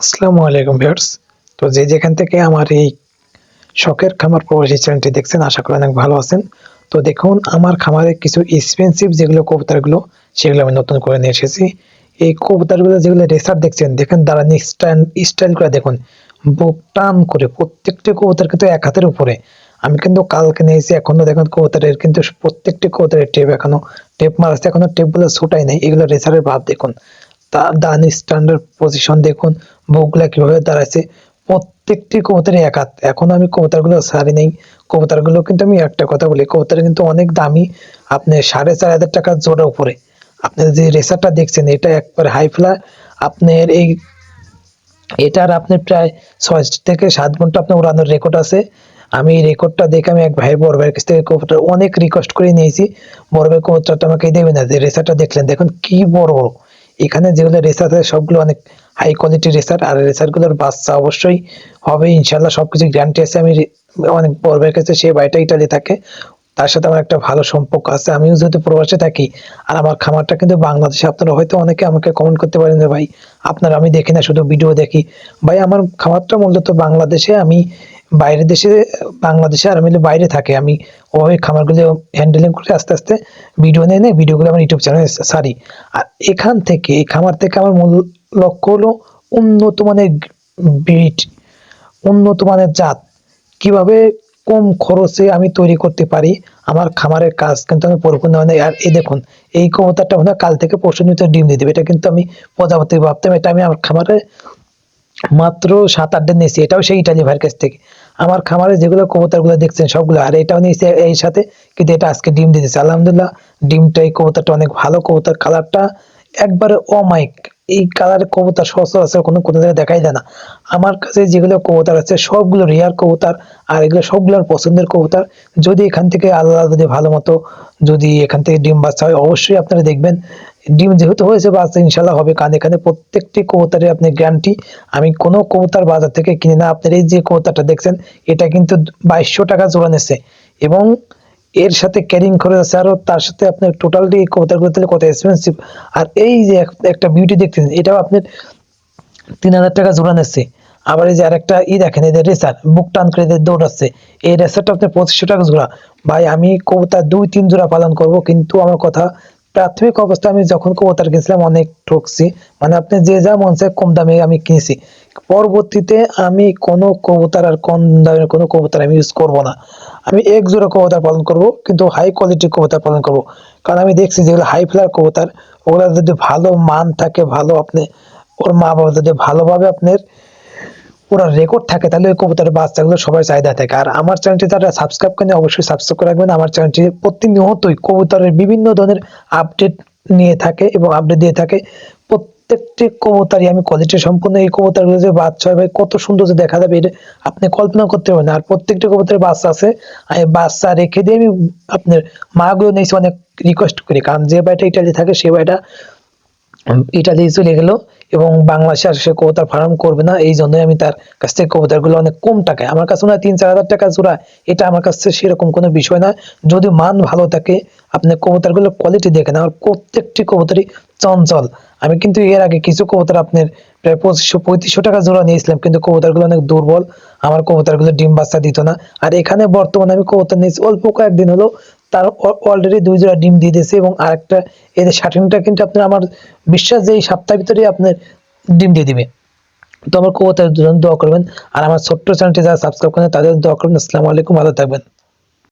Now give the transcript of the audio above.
আসসালামু আলাইকুম ভিউয়ার্স। তো যে যেখান থেকে আমার এই শখের খামার প্রবাসী চ্যানেলটি দেখছেন, আশা করি অনেক ভালো আছেন। তো দেখুন, আমার খামারে কিছু এক্সপেন্সিভ যেগুলো কবুতরগুলো, সেগুলো আমি নতুন করে নিয়ে এসেছি। এই কবুতরগুলো যেগুলো রেসার দেখছেন, দেখেন দাঁড়ানি স্ট্যান্ড স্টাইল করে দেখুন। বুক টান করে প্রত্যেকটি কবুতর কিন্তু এক হাতের উপরে। আমি কিন্তু কালকে নিয়েছি, এখনও দেখুন কবুতরের কিন্তু প্রত্যেকটি কবুতরের টেপ এখনও টেপ মারাচ্ছে, এখনও টেপগুলো ছুটাই নেই। এগুলো রেসারের ভাব দেখুন। তার ডান স্ট্যান্ডার্ড পজিশন দেখুন বুকগুলা কীভাবে দাঁড়াচ্ছে প্রত্যেকটি কবুতরই এক হাত এখন আমি কবুতরগুলো সারি নেই। কবুতরগুলো কিন্তু আমি একটা কথা বলি, কবুতর কিন্তু অনেক দামি। আপনি সাড়ে চার হাজার টাকা জোড়া উপরে। আপনার যে রেসারটা দেখছেন, এটা একবার হাই ফ্লার আপনার এই, এটার আপনি প্রায় ছয় থেকে সাত ঘণ্টা আপনার উড়ানোর রেকর্ড আছে। আমি এই রেকর্ডটা দেখে আমি এক ভাই বড় ভাইয়ের কাছ থেকে কবুতর অনেক রিকোয়েস্ট করে নিয়েছি। বড় ভাই কবুতরটা আমাকে দেবে না, যে রেসারটা দেখলেন। দেখুন কি বড় বড়। এখানে যেগুলো রেসার আছে, সবগুলো অনেক হাই কোয়ালিটি রেসার আর রেসারগুলোর বাচ্চা অবশ্যই হবে ইনশাল্লাহ সব কিছু গ্যারান্টি আছে। আমি অনেক বড় কাছে সে বাড়িটা ইটালি থাকে, তার সাথে আমার একটা ভালো সম্পর্ক আছে। আমিও যেহেতু প্রবাসে থাকি, আর আমার খামারটা কিন্তু বাংলাদেশে, আপনারা হয়তো অনেকে আমাকে কমেন্ট করতে পারেন যে, ভাই, আপনার আমি দেখি না, শুধু ভিডিও দেখি। ভাই, আমার খামারটা মূলত বাংলাদেশে, আমি বাইরের দেশে, বাংলাদেশে আর মিলে বাইরে থাকে। আমি ওই খামারগুলো হ্যান্ডেলিং করে আস্তে আস্তে ভিডিও নিয়ে নিয়ে ভিডিওগুলো আমার ইউটিউব চ্যানেলে সারি আর এখান থেকে, এই খামার থেকে আমার মূল লক্ষ্য হলো উন্নত মানের ব্রিড উন্নত মানের জাত। কীভাবে কম খরচে আমি তৈরি করতে পারি? আমার খামারের কাজ কিন্তু আমি পরিপূর্ণ হয় আর এই দেখুন, এই ক্ষমতাটা মনে কাল থেকে পরশু নিতে ডিম দিয়ে দেবে। এটা কিন্তু আমি প্রজাপতি ভাবতাম, এটা আমি আমার খামারে মাত্র সাত, আট দিন নিয়েছি। এটাও সেই ইটালি ভাইয়ের কাছ থেকে। আমার খামারে যেগুলো কবুতরগুলো দেখছেন, সবগুলো, আর এটাও নিয়েছি এই সাথে, কিন্তু এটা আজকে ডিম দিয়েছে আলহামদুলিল্লাহ ডিমটা এই কবুতরটা অনেক ভালো কবুতর। কালারটা একবারে অমাইক এই কালারের কবুতর সচরাচর কোনো কোনো জায়গায় দেখাই যায় না। আমার কাছে যেগুলো কবুতর আছে, সবগুলো রিয়ার কবুতর আর এগুলো সবগুলোর পছন্দের কবুতর। যদি এখান থেকে আল্লাহ যদি ভালো মতো যদি এখান থেকে ডিম বাচ্চা হয়, অবশ্যই আপনারা দেখবেন। ডিম যেহেতু হয়েছে বাচ্চা ইনশাল্লাহ হবে। কারণ এখানে প্রত্যেকটি কবুতরের আপনি গ্যারান্টি আমি কোনো কবুতর বাজার থেকে কিনে না। আপনার এই যে কবুতরটা দেখছেন, এটা কিন্তু বাইশশো টাকা জোড়া নিচ্ছে এবং এর সাথে ক্যারিং খরচ আছে আরও, তার সাথে আপনার টোটালি কবুতরগুলো তাহলে কত এক্সপেন্সিভ আর এই যে একটা বিউটি দেখতেছেন, এটাও আপনার তিন হাজার টাকা জোড়া নিচ্ছে। আবার এই যে আরেকটা ই দেখেন এদের রেসার বুক টান করে এদের দৌড়াচ্ছে এই রেসারটা আপনার পঁচিশশো টাকা জোড়া। ভাই, আমি কবুতর দুই, তিন জোড়া পালন করব, কিন্তু আমার কথা, প্রাথমিক অবস্থায় আমি যখন কবুতর কিনছিলাম, অনেক ঠকছি। মানে আপনি যে যা মন চায়, কম দামে আমি কিনেছি। পরবর্তীতে আমি কোনো কবুতর আর কম দামের কোনো কবুতর আমি ইউজ করব না। আমি এক জোড়া কবুতর পালন করব, কিন্তু হাই কোয়ালিটির কবুতর পালন করব। কারণ আমি দেখছি যেগুলো হাই ফ্লার কবুতর, ওগুলো যদি ভালো মান থাকে, ভালো আপনি, ওর মা বাবা যদি ভালোভাবে আপনার ওরা রেকর্ড থাকে, তাহলে ওই কবুতরের বাচ্চাগুলো সবাই চাহিদা থাকে। আর আমার চ্যানেলটি যারা সাবস্ক্রাইব করেন, অবশ্যই সাবস্ক্রাইব করে রাখবেন। আমার চ্যানেলটি প্রতিনিয়তই কবুতরের বিভিন্ন ধরনের আপডেট নিয়ে থাকে এবং আপডেট দিয়ে থাকে। প্রত্যেকটি কবুতরই আমি কোয়ালিটি সম্পূর্ণ এই কবুতরগুলো যে বাচ্চা ভাই কত সুন্দর যে দেখা যাবে, এটা আপনি কল্পনা করতে পারবেন। আর প্রত্যেকটি কবুতরের বাচ্চা আছে আমি বাচ্চা রেখে দিয়ে আমি আপনার মাগুলো নিয়েছি অনেক রিকোয়েস্ট করি। কারণ যে বাড়িটা ইটালি থাকে, সে বাড়িটা ইটালি চলে গেল এবং বাংলাদেশে আর সে কবুতর ফার্ম করবে না। এই জন্যই আমি তার কাছ থেকে কবুতরগুলো অনেক কম টাকায়। আমার কাছে মনে হয় তিন চার হাজার টাকা জোড়া, এটা আমার কাছে সেরকম কোনো বিষয় না। যদি মান ভালো থাকে, আপনি কবুতরগুলোর কোয়ালিটি দেখেন। আমার প্রত্যেকটি কবুতরই চঞ্চল। আমি কিন্তু এর আগে কিছু কবুতর আপনার প্রায় পঁচিশশো, পঁয়ত্রিশশো টাকা জোড়া নিয়েছিলাম, কিন্তু কবুতরগুলো অনেক দুর্বল। আমার কবুতরগুলো ডিম বাচ্চা দিত না। আর এখানে বর্তমানে আমি কবুতর নিয়েছি, অল্প কয়েকদিন হলো তার অলরেডি দুই জোড়া ডিম দিয়ে দিয়েছে এবং আরেকটা এদের শাটিংটা কিন্তু আপনার আমার বিশ্বাস যে এই সপ্তাহের ভিতরে আপনার ডিম দিয়ে দিবে। তো আমার কবুতরের জন্য দোয়া করবেন। আর আমার ছোট্ট চ্যানেলটি যারা সাবস্ক্রাইব করেন তাদের দোয়া করবেন। আসসালামু আলাইকুম, ভালো থাকবেন।